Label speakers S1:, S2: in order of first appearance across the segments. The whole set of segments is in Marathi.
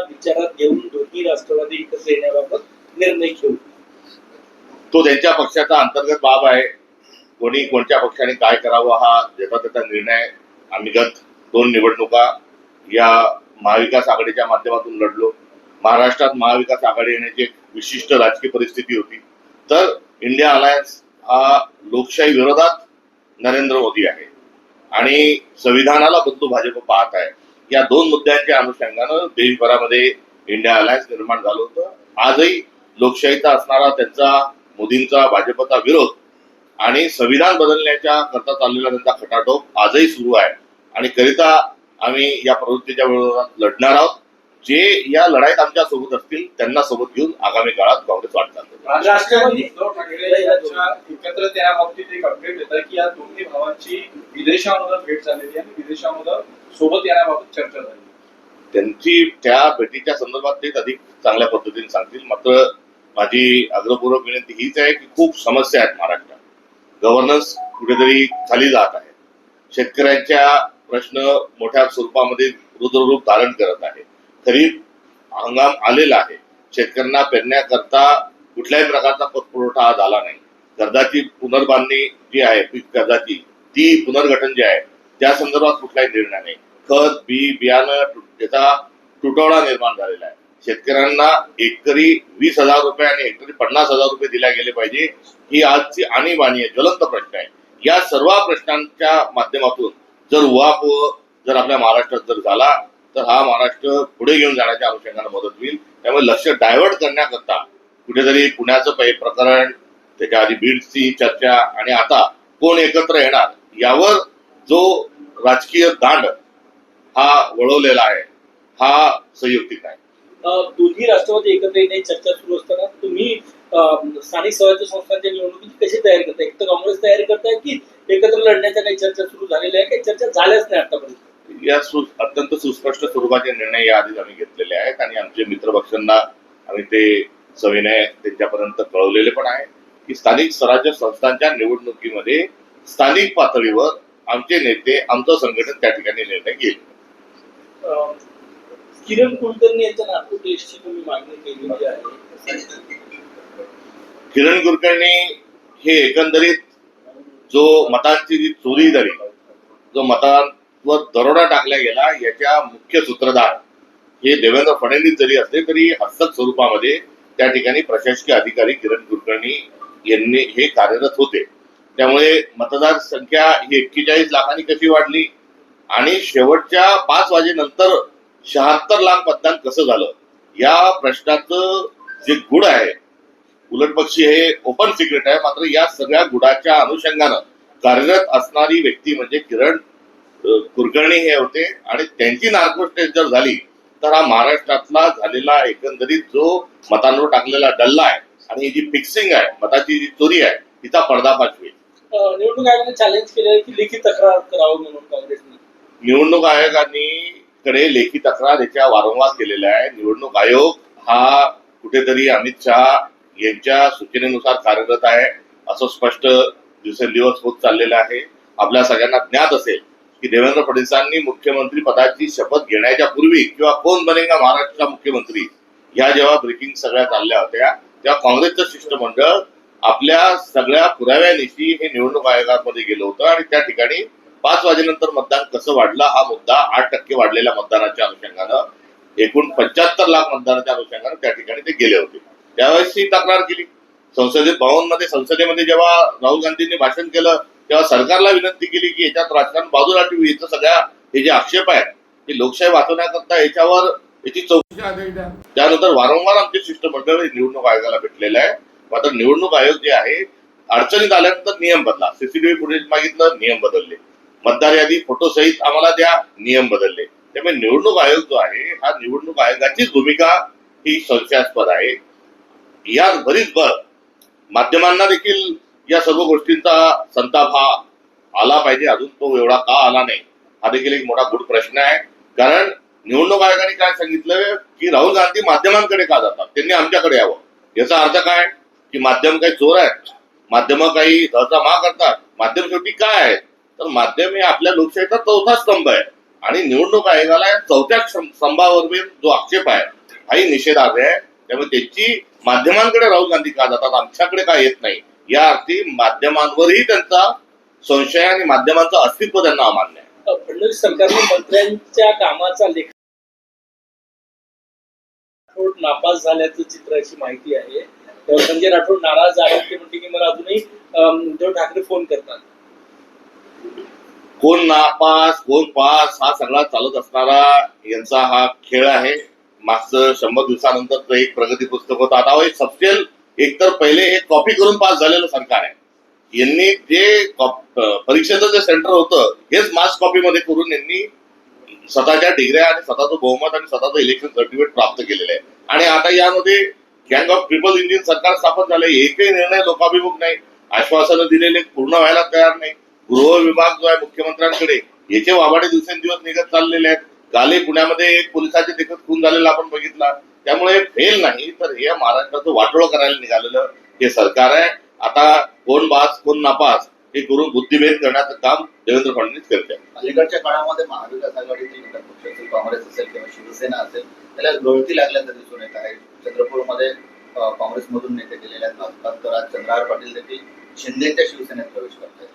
S1: विचारात घेऊन दोन्ही राष्ट्रवादी एकत्र येण्याबाबत निर्णय घेऊ.
S2: तो त्यांच्या पक्षाचा अंतर्गत बाब आहे. कोणी कोणत्या पक्षाने काय करावं हा ज्याचा त्याचा निर्णय आम्ही गत दोन निवडणुका या महाविकास आघाडीच्या माध्यमातून लढलो. महाराष्ट्रात महाविकास आघाडी येण्याची एक विशिष्ट राजकीय परिस्थिती होती. तर इंडिया अलायन्स हा लोकशाही विरोधात नरेंद्र मोदी आहे. आणि संविधानाला बदलू भाजप पाहत आहे. या दोन मुद्द्यांच्या अनुषंगानं देशभरामध्ये इंडिया अलायन्स निर्माण झालं होतं. आजही लोकशाहीचा असणारा त्यांचा मोदींचा भाजपचा विरोध आणि संविधान बदलण्याच्या करता चाललेला त्यांचा खटाटोप आजही सुरू आहे. आणि करिता आम्ही या प्रवृत्तीच्या विरोधात लढणार आहोत. जे या लढाईत आमच्यासोबत असतील त्यांना सोबत घेऊन आगामी काळात काँग्रेस वाटचाल
S3: राष्ट्रवादी उद्धव ठाकरे यांच्या एकत्र येण्याबाबतीत एक अपडेट येतात की या दोन्ही भावांची विदेशामध्ये भेट झालेली आहे आणि विदेशामध्ये सोबत येण्याबाबत चर्चा झाली.
S2: त्यांची त्या भेटीच्या संदर्भात तेच अधिक चांगल्या पद्धतीने सांगतील. मात्र माझी आग्रहपूर्वक विनंती हीच आहे की खूप समस्या आहेत महाराष्ट्रात. गव्हर्नन्स कुठेतरी खाली जात आहे. शेतकऱ्यांच्या प्रश्न मोठ्या स्वरूपामध्ये रुद्ररूप धारण करत आहे. खरीप हंगाम आलेला आहे. शेतकऱ्यांना पेरण्याकरता कुठल्याही प्रकारचा पतपुरवठा हा झाला नाही. कर्जाची पुनर्बांधणी जी आहे पीक कर्जाची ती पुनर्गठन जे आहे त्या संदर्भात कुठलाही निर्णय नाही. खत बी बियाणं त्याचा तुटवडा निर्माण झालेला आहे. शेतकऱ्यांना एकरी वीस हजार रुपये आणि हेक्टरी पन्नास हजार रुपये दिल्या गेले पाहिजे. ही आजची आणीबाणी आहे ज्वलंत प्रश्न आहे. या सर्व प्रश्नांच्या माध्यमातून जर उहापोह जर आपल्या महाराष्ट्रात जर झाला तर हा महाराष्ट्र पुढे घेऊन जाण्याच्या अनुषंगाने मदत होईल. त्यामुळे लक्ष डायव्हर्ट करण्याकरता कुठेतरी पुण्याचं प्रकरण त्याच्या आधी बीडची चर्चा आणि आता कोण एकत्र येणार यावर जो राजकीय दांड हा वळवलेला आहे हा संयुक्तिक आहे.
S1: दोन्ही राष्ट्रवादी एकत्र येण्याची चर्चा सुरू असताना तुम्ही स्थानिक स्वराज्य संस्थांच्या निवडणुकीची कशी तयारी करताय? एक तर काँग्रेस तयारी करताय की एकत्र लढण्याच्या काही चर्चा सुरू झालेल्या आहे काही चर्चा झाल्याच नाही आतापर्यंत?
S2: या सु अत्यंत सुस्पष्ट स्वरूपाचे निर्णय या आधीच आम्ही घेतलेले आहेत आणि आमचे मित्रपक्षांना आम्ही ते सविनय त्यांच्यापर्यंत कळवलेले पण आहे की स्थानिक स्वराज्य संस्थांच्या निवडणुकीमध्ये स्थानिक पातळीवर आमचे नेते आमचं संघटन त्या ठिकाणी निर्णय घेईल.
S1: किरण कुलकर्णी यांच्या नागपूर टेस्टची तुम्ही मागणी केलेली आहे.
S2: किरण कुलकर्णी हे एकंदरीत जो मतांची जी चोरी झाली जो मतांवर दरोडा टाकला गेला याच्या मुख्य सूत्रधार हे देवेंद्र फडणवीस जरी असले तरी हस्तक स्वरूपामध्ये त्या ठिकाणी प्रशासकीय अधिकारी किरण कुलकर्णी यांनी हे कार्यरत होते. त्यामुळे मतदार संख्या ही एक्केचाळीस लाखांनी कशी वाढली आणि शेवटच्या पाच वाजेनंतर शहात्तर लाख मतदान कसं झालं? या प्रश्नाचं जे गुड आहे उलट पक्षी हे ओपन सिक्रेट आहे मात्र या सगळ्या गुडाच्या अनुषंगानं कार्यरत असणारी व्यक्ती म्हणजे किरण कुलकर्णी हे होते. आणि त्यांची नार्को टेस्ट जर झाली तर हा महाराष्ट्रातला झालेला एकंदरीत जो मतांवर टाकलेला डल्ला आहे आणि ही जी फिक्सिंग आहे मताची जी चोरी आहे तिचा पर्दाफाश होईल.
S1: निवडणूक आयोगाने चॅलेंज केलं की लेखी तक्रार करावं म्हणून काँग्रेसने.
S2: निवडणूक आयोगाने कडे लेखी तक्रार याच्या वारंवार केलेल्या आहे निवडणूक आयोग हा कुठेतरी अमित शहा यांच्या सूचनेनुसार कार्यरत आहे असं स्पष्ट दिवसेंदिवस होत चाललेलं आहे. आपल्या सगळ्यांना ज्ञात असेल की देवेंद्र फडणवीसांनी मुख्यमंत्री पदाची शपथ घेण्याच्या पूर्वी किंवा कोण बनेगा महाराष्ट्राचा मुख्यमंत्री ह्या जेव्हा ब्रेकिंग सगळ्या चालल्या होत्या तेव्हा काँग्रेसचं शिष्टमंडळ आपल्या सगळ्या पुराव्यानिशी हे निवडणूक आयोगामध्ये गेलं होतं आणि त्या ठिकाणी पाच वाजेनंतर मतदान कसं वाढलं हा मुद्दा आठ टक्के वाढलेल्या मतदानाच्या अनुषंगानं एकूण पंच्याहत्तर लाख मतदानाच्या अनुषंगानं त्या ठिकाणी ते गेले होते. त्यावेळेस ही तक्रार केली. संसदेत भवनमध्ये संसदेमध्ये जेव्हा राहुल गांधींनी भाषण केलं तेव्हा सरकारला विनंती केली की याच्यात राजकारण बाजूला ठेवू याचं सगळ्या हे जे आक्षेप आहेत ते लोकशाही वाचवण्याकरता याच्यावर याची चौकशी त्यानंतर वारंवार आमचे शिष्टमंडळ हे निवडणूक आयोगाला भेटलेलं आहे. मात्र निवडणूक आयोग जे आहे अडचणीत आल्यानंतर नियम बदला. सीसीटीव्ही फुटेज मागितलं नियम बदलले. मतदार यादी फोटो सहित आम्हाला द्या नियम बदलले. त्यामुळे निवडणूक आयोग जो आहे हा निवडणूक आयोगाचीच भूमिका ही संशयास्पद आहे. या बरीच भर माध्यमांना देखील या सर्व गोष्टींचा संताप हा आला पाहिजे. अजून तो एवढा का आला नाही हा देखील एक मोठा गुड प्रश्न आहे. कारण निवडणूक आयोगाने काय सांगितलं की राहुल गांधी माध्यमांकडे का जातात? त्यांनी आमच्याकडे यावं. याचा अर्थ काय? की माध्यम काही चोर आहेत. माध्यम काही मा करतात. माध्यम शेवटी काय आहे? तर माध्यम हे आपल्या लोकशाहीचा चौथा स्तंभ आहे. आणि निवडणूक आयोगाला या चौथ्या स्तंभावर जो आक्षेप आहे हाही निषेधार्ह आहे. त्यामुळे त्याची माध्यमांकडे राहुल गांधी का जातात आमच्याकडे का येत नाही. या अर्थी माध्यमांवरही त्यांचा संशय आणि माध्यमांचं अस्तित्व त्यांना अमान्य आहे.
S1: फडणवीस सरकारने मंत्र्यांच्या कामाचा लेख नापास झाल्याचं चित्र अशी माहिती आहे. तर संजय राठोड नाराज आहेत ते म्हणते की मला अजूनही उद्धव ठाकरे फोन करतात.
S2: कोण नापास कोण पास हा सगळा चालत असणारा यांचा हा खेळ आहे. मागचं शंभर दिवसानंतर एक प्रगती पुस्तक होतं. आता हे सबस्टेल एकतर पहिले हे कॉपी करून पास झालेलं सरकार आहे. यांनी जे परीक्षेचं जे सेंटर होतं हेच मास कॉपीमध्ये करून यांनी स्वतःच्या डिग्र्या आणि स्वतःचं बहुमत आणि स्वतःचं इलेक्शन सर्टिफिकेट प्राप्त केलेलं आहे. आणि आता यामध्ये गँग ऑफ ट्रिपल इंजिन सरकार स्थापन झालं एकही निर्णय लोकाभिमुख नाही. आश्वासनं दिलेले पूर्ण व्हायला तयार नाही. गृह विभाग जो आहे मुख्यमंत्र्यांकडे याचे वाबाडे दिवसेंदिवस निघत चाललेले आहेत. कालही पुण्यामध्ये एक पोलिसाचे देखत खून झालेला आपण बघितला. त्यामुळे फेल नाही तर हे महाराष्ट्राचं वाटोळ करायला निघालेलं हे सरकार आहे. आता कोण बास कोण नापास हे करून बुद्धिभेद करण्याचं काम देवेंद्र फडणवीस करते
S4: अलीकडच्या काळामध्ये महाविकास आघाडीतील घटक पक्ष असेल काँग्रेस असेल किंवा शिवसेना असेल त्याला गळती लागल्याचं दिसून येत आहे. चंद्रपूरमध्ये काँग्रेसमधून नेते गेलेले आहेत. भाजपात आज चंद्रहार पाटील देखील शिंदेच्या शिवसेनेत प्रवेश करत आहेत.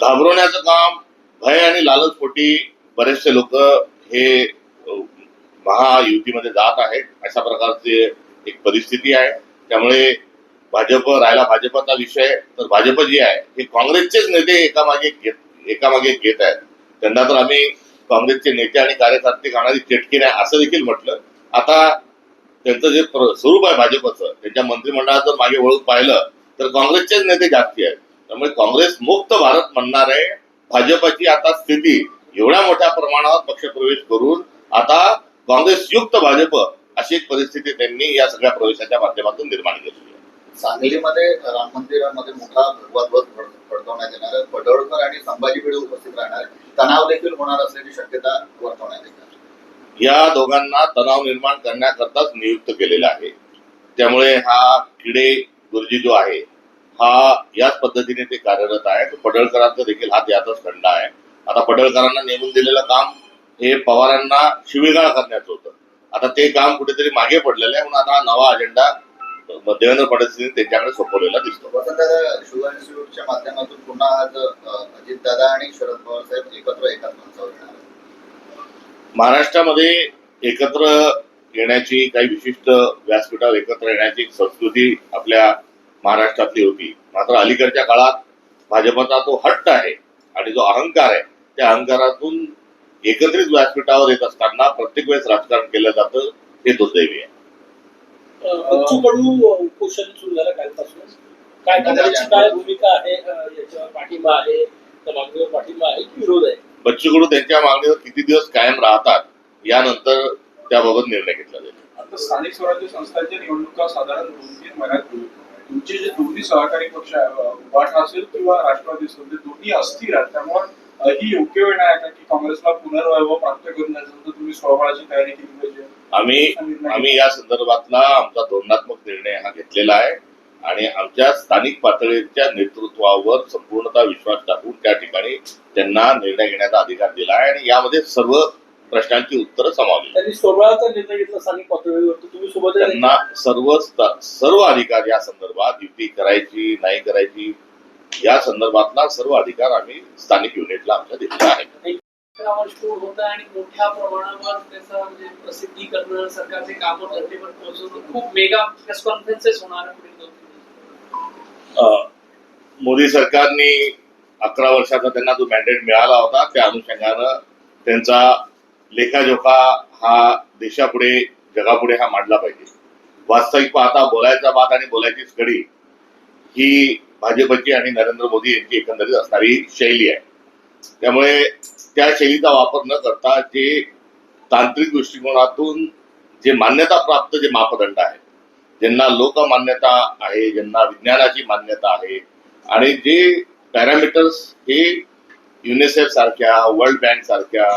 S2: घाबरवण्याचं काम भय आणि लालचपोटी बरेचसे लोक हे महायुतीमध्ये जात आहेत. अशा प्रकारची एक परिस्थिती आहे. त्यामुळे भाजप राहिला भाजपचा विषय तर भाजप जी आहे हे काँग्रेसचेच नेते एकामागे घेत एकामागे घेत आहेत. त्यांना तर आम्ही काँग्रेसचे नेते आणि कार्यकर्ते खाणारी चेटकी नाही असं देखील म्हटलं. आता त्यांचं जे स्वरूप आहे भाजपचं त्यांच्या मंत्रिमंडळात जर मागे वळून पाहिलं तर काँग्रेसचेच नेते जास्ती आहेत. त्यामुळे काँग्रेस मुक्त भारत म्हणणार आहे. भाजपची आता स्थिती एवढ्या मोठ्या प्रमाणावर पक्षप्रवेश करून आता काँग्रेस युक्त भाजप अशी एक परिस्थिती त्यांनी या सगळ्या प्रवेशाच्या माध्यमातून निर्माण केली. आहे
S4: सांगलीमध्ये राम मंदिरामध्ये मोठा भगवा ध्वज फडकवण्यात येणार आहे. पडळकर आणि संभाजी भिडे उपस्थित राहणार तणाव देखील होणार असल्याची शक्यता वर्तवण्यात येणार
S2: या दोघांना तणाव निर्माण करण्याकरताच नियुक्त केलेला आहे. त्यामुळे हा किडे गुरुजी जो आहे हा याच पद्धतीने ते कार्यरत आहे तो पडळकरांचा देखील हात यातच खंड आहे. आता पडळकरांना नेमून दिलेलं काम हे पवारांना शिवीगाळ करण्याचं होतं. आता ते काम कुठेतरी मागे पडलेलं आहे. म्हणून आता हा नवा अजेंडा देवेंद्र फडणवीस त्यांच्याकडे सोपवलेला दिसतो.
S4: वसंतदादा शुभ इन्स्टिट्यूटच्या माध्यमातून पुन्हा आज अजित दादा आणि शरद पवार साहेब एकत्र एकाच मंचावर येणार आहेत.
S2: महाराष्ट्रामध्ये एकत्र येण्याची काही विशिष्ट व्यासपीठावर एकत्र येण्याची संस्कृती आपल्या महाराष्ट्रातली होती. मात्र अलीकडच्या काळात भाजपचा तो हट्ट आहे आणि जो अहंकार आहे त्या अहंकारातून एकत्रित व्यासपीठावर येत असताना प्रत्येक वेळेस राजकारण केलं जातं हे दुर्दैवी आहे.
S1: बच्चू कडू उपोषण सुरू झालं कालपासून. काय काँग्रेसची काय भूमिका आहे? याच्यावर पाठिंबा आहे त्या मागणीवर पाठिंबा आहे की विरोध आहे?
S2: बच्चू कडू त्यांच्या मागणीवर किती दिवस कायम राहतात यानंतर त्याबाबत निर्णय घेतला जाईल.
S3: आता स्थानिक स्वराज्य संस्थांच्या निवडणुका साधारण दोन तीन महिन्यात तुमचे जे दोन्ही सहकारी पक्ष आहे, उभाटा असेल किंवा राष्ट्रवादी असेल ते दोन्ही अस्थिर आहेत. त्यामुळे ही योग्य वेळ नाही का की काँग्रेसला पुनर्वैभव प्राप्त करून तुम्ही स्वबळाची तयारी केली पाहिजे
S2: आम्ही आम्ही या संदर्भातला आमचा धोरणात्मक निर्णय हा घेतलेला आहे. आणि आमच्या स्थानिक पातळीच्या नेतृत्वावर संपूर्णतः विश्वास टाकून त्या ठिकाणी त्यांना निर्णय घेण्याचा अधिकार दिला आहे. आणि यामध्ये सर्व प्रश्नांची उत्तरं समावली.
S1: त्यांनी सोबळाचा निर्णय घेतला स्थानिक पातळीवर. तर तुम्ही सोबत?
S2: त्यांना सर्व सर्व अधिकार या संदर्भात युती करायची नाही करायची या संदर्भातला सर्व अधिकार आम्ही स्थानिक युनिटला आमच्या दिलेला आहे.
S5: स्टोर होता आणि मोठ्या प्रमाणावर त्याचं म्हणजे प्रसिद्धी करणं सरकारचे काम धर्तीवर पोहोचवणं खूप मेगा प्रेस कॉन्फरन्सेस होणार पुढील दोन
S2: मोदी सरकारने अकरा वर्षाचा त्यांना जो मॅन्डेट मिळाला होता त्या अनुषंगानं त्यांचा लेखाजोखा हा देशापुढे जगापुढे हा मांडला पाहिजे. वास्तविक पाहता बोलायचा बात आणि बोलायचीच कडी ही भाजपची आणि नरेंद्र मोदी यांची एकंदरीत असणारी शैली आहे. त्यामुळे त्या शैलीचा वापर न करता जे तांत्रिक दृष्टिकोनातून जे मान्यता प्राप्त जे मापदंड आहेत ज्यांना लोकमान्यता आहे ज्यांना विज्ञानाची मान्यता आहे आणि जे पॅरामीटर्स हे युनिसेफ सारख्या वर्ल्ड बँक सारख्या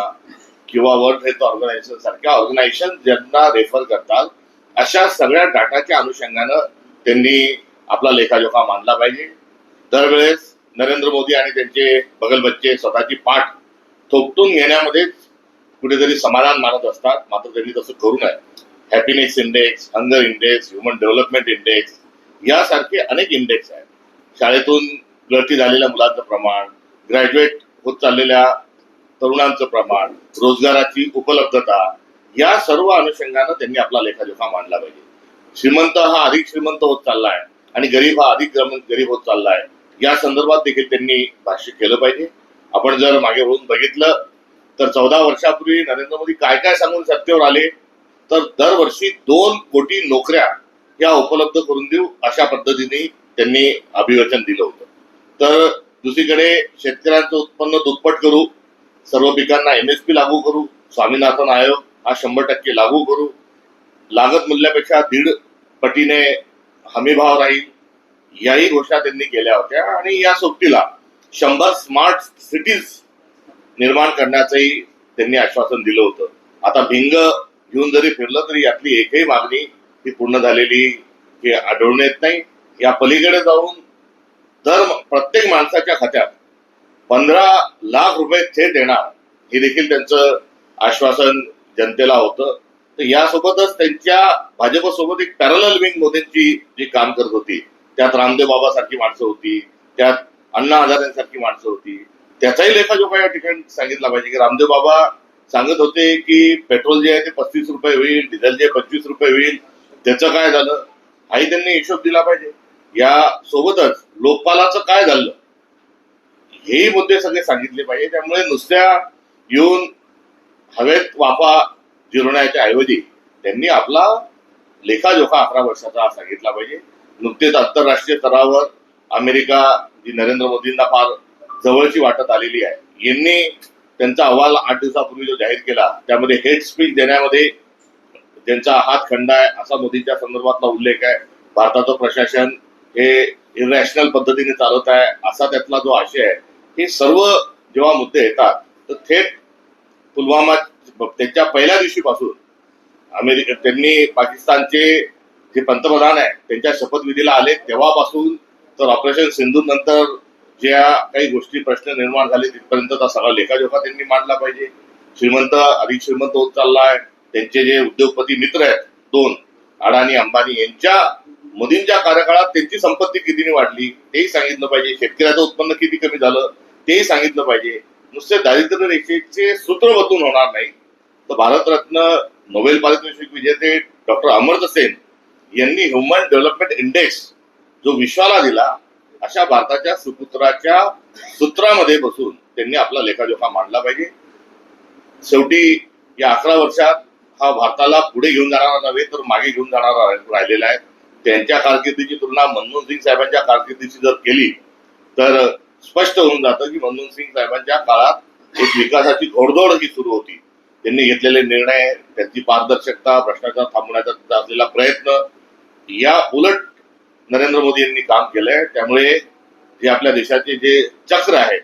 S2: किंवा वर्ल्ड हेल्थ ऑर्गनायझेशन सारख्या ऑर्गनायझेशन ज्यांना रेफर करतात अशा सगळ्या डाटाच्या अनुषंगानं त्यांनी आपला लेखाजोखा मानला पाहिजे. दरवेळेस नरेंद्र मोदी आणि त्यांचे बगलबच्चे स्वतःची पाठ थोपटून घेण्यामध्येच कुठेतरी समाधान मानत असतात. मात्र त्यांनी तसं करू नये. Happiness index hunger index human development index यासारखे अनेक इंडेक्स आहेत. शाळेतून गळती झालेल्या मुलांचं प्रमाण ग्रॅज्युएट होत चाललेल्या तरुणांचं प्रमाण रोजगाराची उपलब्धता या सर्व अनुषंगानं त्यांनी आपला लेखाजोखा मांडला पाहिजे. श्रीमंत हा अधिक श्रीमंत होत चाललाय आणि गरीब हा अधिक गरीब होत चाललाय. या संदर्भात देखील त्यांनी भाष्य केलं पाहिजे. आपण जर मागे वळून बघितलं तर चौदा वर्षापूर्वी नरेंद्र मोदी काय काय सांगून सत्तेवर आले तर दरवर्षी दोन कोटी नोकऱ्या या उपलब्ध करून देऊ अशा पद्धतीने त्यांनी अभिवचन दिलं होतं. तर दुसरीकडे शेतकऱ्यांचं उत्पन्न दुप्पट करू सर्व पिकांना एम एस पी लागू करू स्वामीनाथन आयोग हा शंभर टक्के लागू करू लागत मूल्यापेक्षा दीड पटीने हमीभाव राहील याही घोषणा त्यांनी केल्या होत्या आणि या सोबतीला शंभर स्मार्ट सिटीज निर्माण करण्याचंही त्यांनी आश्वासन दिलं होतं. आता भिंग घेऊन जरी फिरलं तरी यातली एकही मागणी ही पूर्ण झालेली हे आढळून येत नाही. या पलीकडे जाऊन दर प्रत्येक माणसाच्या खात्यात पंधरा लाख रुपये थेट देणार हे देखील त्यांचं आश्वासन जनतेला होतं. तर यासोबतच त्यांच्या भाजपसोबत एक पॅरल विंग मोदींची जी काम करत होती त्यात रामदेव बाबा सारखी माणसं होती त्यात अण्णा हजारेंसारखी माणसं होती. त्याचाही लेखाजोखा या ठिकाणी सांगितला पाहिजे की रामदेव बाबा सांगत होते की पेट्रोल जे आहे ते पस्तीस रुपये होईल डिझेल जे पंचवीस रुपये होईल. त्याचं काय झालं? हाही त्यांनी हिशोब दिला पाहिजे. या सोबतच लोकपालाचं काय झालं? हेही मुद्दे सगळे सांगितले पाहिजे. त्यामुळे नुसत्या येऊन हवेत वाफा जिरवण्याच्या ऐवजी त्यांनी आपला लेखाजोखा अकरा वर्षाचा सांगितला पाहिजे. नुकतेच आंतरराष्ट्रीय स्तरावर अमेरिका जी नरेंद्र मोदींना फार जवळची वाटत आलेली आहे. यांनी त्यांचा अहवाल आठ दिवसापूर्वी जो जाहीर केला त्यामध्ये हेड स्पीच देण्यामध्ये त्यांचा हात खंड आहे असा मोदींच्या संदर्भातला उल्लेख आहे. भारताचं प्रशासन हे इरॅशनल पद्धतीने चालत आहे असा त्यातला जो आशय आहे हे सर्व जेव्हा मुद्दे येतात तर थेट पुलवामा त्यांच्या पहिल्या दिवशीपासून अमेरिका त्यांनी पाकिस्तानचे जे पंतप्रधान आहे त्यांच्या शपथविधीला आले तेव्हापासून तर ऑपरेशन सिंधू नंतर ज्या काही गोष्टी प्रश्न निर्माण झाले तिथपर्यंतचा सगळा लेखाजोखा त्यांनी मांडला पाहिजे. श्रीमंत अधिक श्रीमंत होत चाललाय. त्यांचे जे उद्योगपती मित्र आहेत दोन अडाणी अंबानी यांच्या मोदींच्या कार्यकाळात त्यांची संपत्ती कितीने वाढली तेही सांगितलं पाहिजे. शेतकऱ्याचं उत्पन्न किती कमी झालं तेही सांगितलं पाहिजे. नुसते दारिद्र्य रेषेचे सूत्र बदलून होणार नाही. तर भारतरत्न नोबेल पारितोषिक विजेते डॉक्टर अमर्त्य सेन यांनी ह्युमन डेव्हलपमेंट इंडेक्स जो विश्वाला दिला अशा भारताच्या सुपुत्राच्या सूत्रामध्ये बसून त्यांनी आपला लेखाजोखा मांडला पाहिजे. शेवटी या अकरा वर्षात हा भारताला पुढे घेऊन जाणारा नव्हे तर मागे घेऊन जाणारा राहिलेला आहे. त्यांच्या कारकिर्दीची तुलना मनमोहन सिंग साहेबांच्या कारकिर्दीची जर केली तर स्पष्ट होऊन जातं की मनमोहन सिंग साहेबांच्या काळात एक विकासाची घोडदौड ही सुरू होती. त्यांनी घेतलेले निर्णय त्यांची पारदर्शकता भ्रष्टाचार थांबवण्याचा असलेला प्रयत्न या उलट नरेंद्र मोदी यांनी काम केलंय. त्यामुळे जे आपल्या देशाचे जे चक्र आहे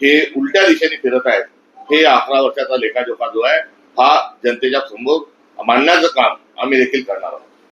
S2: हे उलट्या दिशेने फिरत आहेत. हे अकरा वर्षाचा लेखाजोखा जो आहे हा जनतेच्या समोर मांडण्याचं काम आम्ही देखील करणार आहोत.